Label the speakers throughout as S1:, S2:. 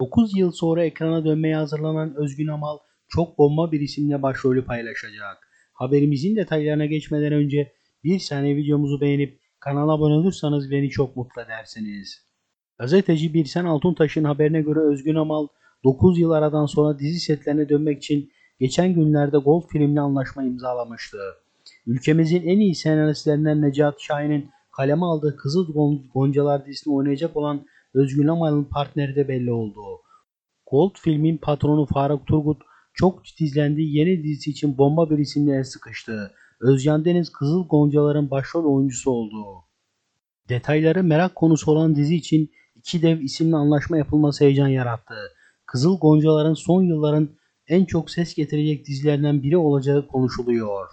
S1: 9 yıl sonra ekrana dönmeye hazırlanan Özgün Amal çok bomba bir isimle başrolü paylaşacak. Haberimizin detaylarına geçmeden önce bir saniye videomuzu beğenip kanala abone olursanız beni çok mutlu edersiniz. Gazeteci Birsen Altuntaş'ın haberine göre Özgün Amal 9 yıl aradan sonra dizi setlerine dönmek için geçen günlerde Gold filmle anlaşma imzalamıştı. Ülkemizin en iyi senaristlerinden Necat Şahin'in kaleme aldığı Kızıl Gon- Goncalar dizisinde oynayacak olan Özgün Amal'ın partneri de belli oldu. Gold filmin patronu Faruk Turgut çok izlendiği yeni dizisi için bomba bir isimle sıkıştı. Özcan Deniz Kızıl Goncalar'ın başrol oyuncusu oldu. Detayları merak konusu olan dizi için iki dev isimle anlaşma yapılması heyecan yarattı. Kızıl Goncalar'ın son yılların en çok ses getirecek dizilerinden biri olacağı konuşuluyor.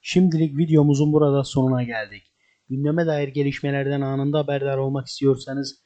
S1: Şimdilik videomuzun burada sonuna geldik. Gündeme dair gelişmelerden anında haberdar olmak istiyorsanız